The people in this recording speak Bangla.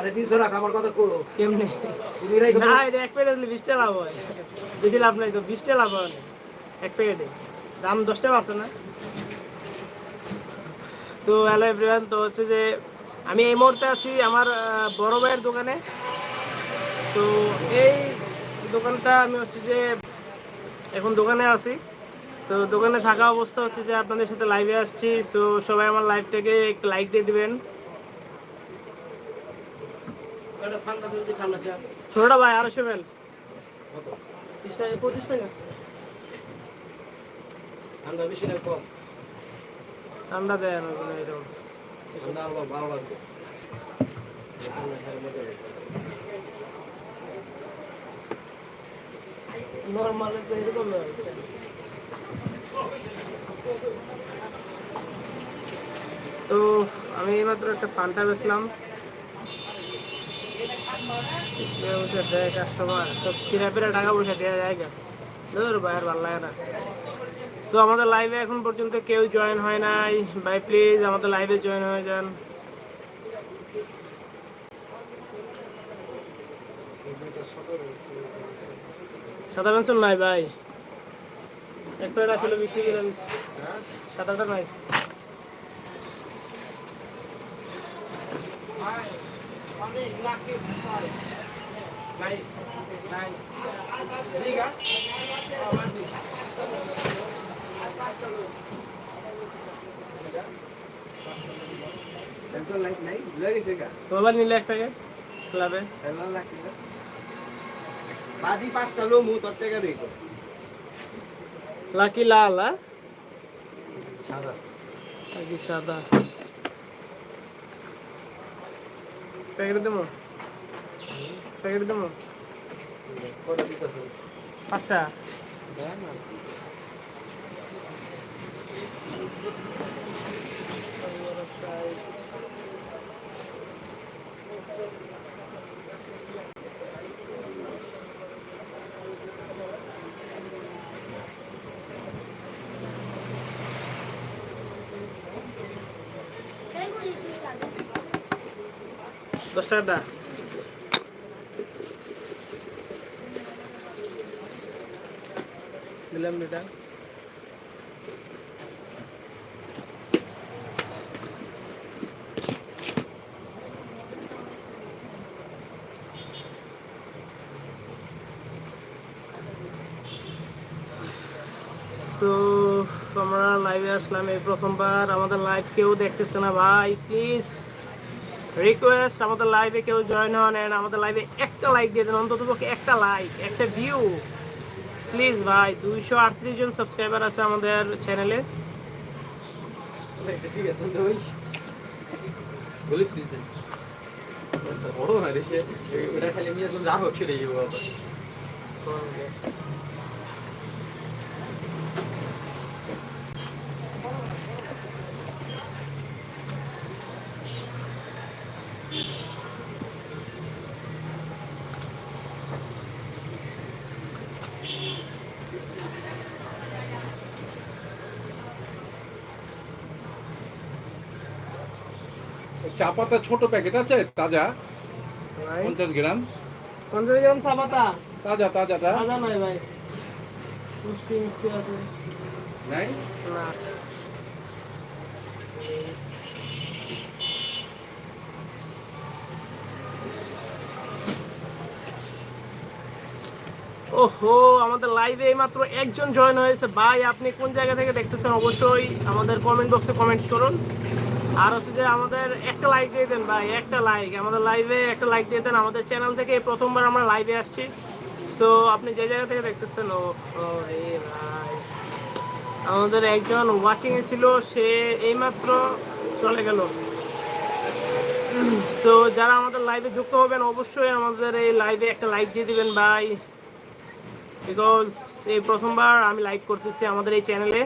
সাড়ে তিনশো রাখ আমার কথা করো কেমনে? না এটা এক প্যাকেট হলে বিশটা লাভ হয়। বেশি লাভ নাই তো বিশটা লাভ হয়। এক প্যাকেটে দাম দশটা না। তো হ্যালো এভরিওয়ান তো হচ্ছে যে আমি এই মুহূর্তে আছি আমার বড় ভাইয়ের দোকানে। তো এই দোকানটা আমি হচ্ছে যে এখন দোকানে আছি। তো দোকানে থাকা অবস্থা হচ্ছে যে আপনাদের সাথে লাইভে আসছি। সো সবাই আমার লাইভটাকে একটু লাইক দিয়ে দিবেন একটা ঠান্ডা দিতে ঠান্ডা চা ছোটটা ভাই আড়াইশো মেল পঁচিশ টাকা। ঠান্ডা বেশি না কম। ঠান্ডা দেয় না কোনো এরকম ঠান্ডা আরও ভালো লাগবে। নর্মাল তো এরকম তো আমি এইমাত্র একটা ফান্টা বেচলাম। দেয় কাস্টমার সব ছিঁড়া ফিরা টাকা পয়সা দেওয়া যায় না ধর ভাইয়ের ভালো লাগে না। সো আমাদের লাইভে এখন পর্যন্ত কেউ জয়েন হয় নাই। ভাই প্লিজ আমাদের লাইভে জয়েন হয়ে যান। সাদা পেন্সিল নাই ভাই। এক প্লেট আসলে বিক্রি করে। সাদাটা নাই। মোবাইল নিলে এক প্যাকেট ক্লাবে টেনশন রাখি না বাজি পাঁচটা লো মু তোর টাকা দিই লাকি লাল হ্যাঁ সাদা লাকি সাদা প্যাকেট দেবো? প্যাকেট পাঁচটা? দশ টাকাটা দিলাম দুটা তো আমরা লাইভে আসলাম এই প্রথমবার। আমাদের লাইভ কেউ দেখতেছে না ভাই প্লিজ রিকোয়েস্ট আমাদের লাইভে কেউ জয়েন হন and আমাদের লাইভে একটা লাইক দিয়ে দেন অন্তত পক্ষে একটা লাইক একটা ভিউ প্লিজ ভাই দুইশো আটত্রিশ জন সাবস্ক্রাইবার আছে আমাদের চ্যানেলে বড় হয় রে সে ওটা খালি আমি এখন রাগ হচ্ছে রে চা পাতা ছোট প্যাকেট আছে তাজা। পঞ্চাশ গ্রাম। পঞ্চাশ গ্রাম চা পাতা তাজা তাজাটা। তাজা নয় ভাই। মিষ্টি মিষ্টি আছে। নাই? না। ওহো, আমাদের লাইভে এইমাত্র একজন জয়েন হয়েছে। ভাই, আপনি কোন জায়গা থেকে দেখতেছেন? অবশ্যই আমাদের কমেন্ট বক্সে কমেন্ট করুন। আর হচ্ছে যে আমাদের একটা লাইক দিয়ে দেন ভাই, একটা লাইক আমাদের লাইভে একটা লাইক দিয়ে দেন। আমাদের চ্যানেল থেকে এই প্রথমবার আমরা লাইভে আসছি। সো আপনি যে জায়গা থেকে দেখতেছেন, ও রে ভাই। আমাদের একজন ওয়াচিং এ ছিল, সে এইমাত্র চলে গেল। সো যারা আমাদের লাইভে যুক্ত হবেন, অবশ্যই আমাদের এই লাইভে একটা লাইক দিয়ে দিবেন ভাই। বিকজ এই প্রথমবার আমি লাইক করতেছি আমাদের এই চ্যানেলে